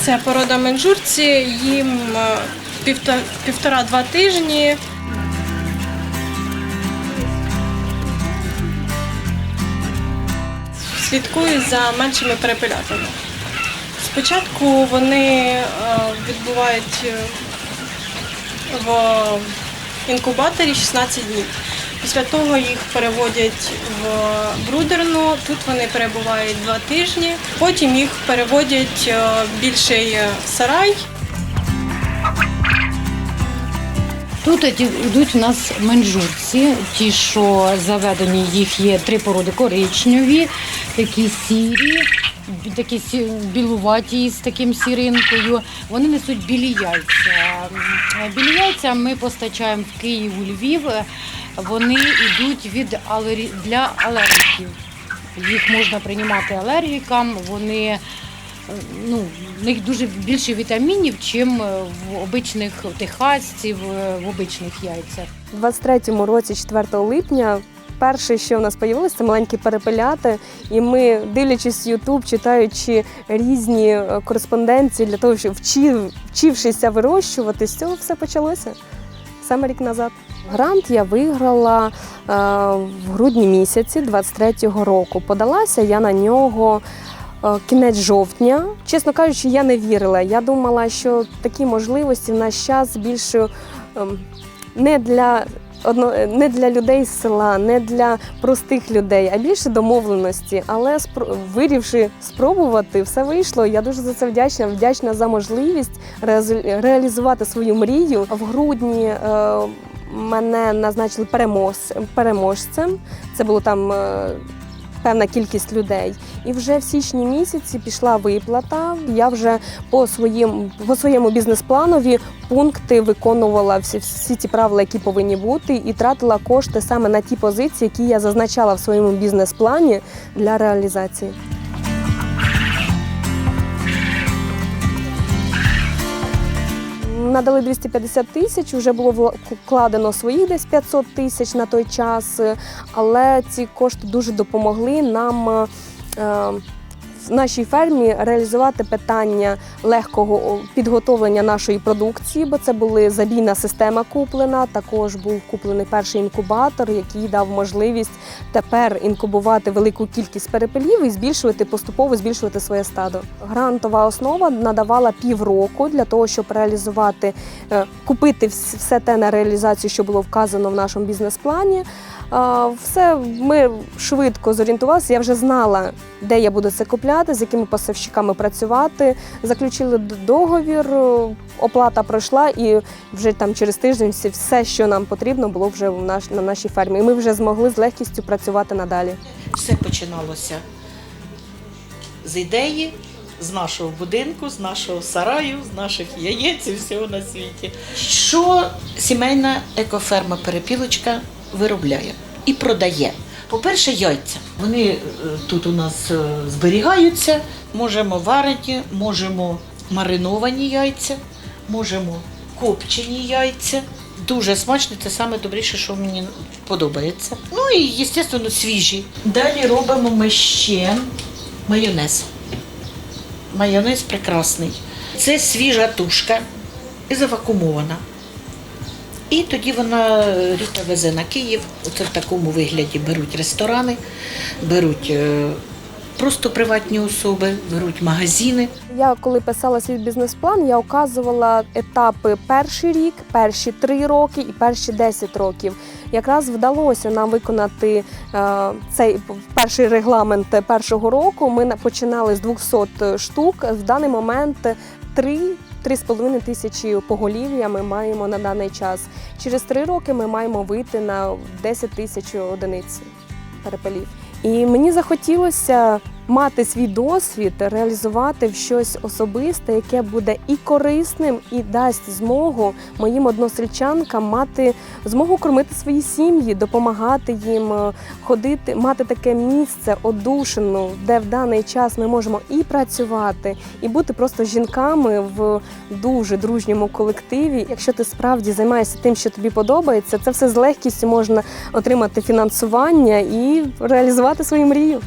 Це порода менжурці, їм е, півтора-два тижні. Слідкую за меншими перепелятами. Спочатку вони е, відбувають е, в інкубаторі 16 днів. Після того їх переводять в брудерну. Тут вони перебувають два тижні. Потім їх переводять е, в більший сарай. Тут йдуть у нас менжурці, ті, що заведені, їх є три породи коричневі, такі сірі, такі білуваті з таким сіринкою. Вони несуть білі яйця. Білі яйця ми постачаємо в Київ, у Львів. Вони йдуть від алері... для алергіків. Їх можна приймати алергікам. Вони е, ну, в них дуже більше вітамінів, чим е, в обичних техасців, е, в обичних яйцях. У 23-му році, 4 липня, перше, що в нас з'явилося, це маленькі перепеляти. І ми, дивлячись Ютуб, читаючи різні кореспонденції для того, щоб вчив, вчившися вирощувати, з цього все почалося саме рік назад. Грант я виграла е, в грудні місяці 23-го року. Подалася я на нього. е, Кінець жовтня, чесно кажучи, я не вірила. Я думала, що такі можливості в наш час більше ем, не для одно, не для людей з села, не для простих людей, а більше домовленості. Але спро- вирішивши спробувати, все вийшло. Я дуже за це вдячна. Вдячна за можливість реалізувати свою мрію. В грудні е, мене назначили переможцем. Це було там. Певна кількість людей, і вже в січні місяці пішла виплата. Я вже по своїм по своєму бізнес-планові пункти виконувала всі, всі ті правила, які повинні бути, і тратила кошти саме на ті позиції, які я зазначала в своєму бізнес-плані для реалізації. Надали 250 тисяч, вже було вкладено своїх десь 500 тисяч на той час, але ці кошти дуже допомогли нам е, нашій фермі реалізувати питання легкого підготовлення нашої продукції, бо це була забійна система куплена. Також був куплений перший інкубатор, який дав можливість тепер інкубувати велику кількість перепелів і збільшувати поступово збільшувати своє стадо. Грантова основа надавала півроку для того, щоб реалізувати, е, купити все те на реалізацію, що було вказано в нашому бізнес-плані. Все ми швидко зорієнтувалися. Я вже знала, де я буду це купляти, з якими поставщиками працювати. Заключили договір, оплата пройшла, і вже там через тиждень все, що нам потрібно, було вже в наш, на нашій фермі. І ми вже змогли з легкістю працювати надалі. Все починалося з ідеї, з нашого будинку, з нашого сараю, з наших яєць і всього на світі. Що сімейна екоферма Перепілочка виробляє і продає? По-перше, яйця. Вони е, тут у нас е, зберігаються. Можемо варені, можемо мариновані яйця, можемо копчені яйця. Дуже смачно, це саме добріше, що мені подобається. Ну і, звісно, свіжі. Далі робимо ми ще майонез. Майонез прекрасний. Це свіжа тушка завакумована. І тоді вона Ріта везе на Київ. Оце в такому вигляді беруть ресторани, беруть е, просто приватні особи, беруть магазини. Я коли писала свій бізнес-план, я указувала етапи перший рік, перші три роки і перші 10 років. Якраз вдалося нам виконати е, цей перший регламент першого року. Ми на- починали з 200 штук. В даний момент 3 3,5 тисячі поголів'я ми маємо на даний час. Через три роки ми маємо вийти на 10 тисяч одиниць перепелів. І мені захотілося мати свій досвід, реалізувати в щось особисте, яке буде і корисним, і дасть змогу моїм односельчанкам мати змогу кормити свої сім'ї, допомагати їм е, ходити, мати таке місце одушину, де в даний час ми можемо і працювати, і бути просто жінками в дуже дружньому колективі. Якщо ти справді займаєшся тим, що тобі подобається, це все з легкістю можна отримати фінансування і реалізувати свою мрію.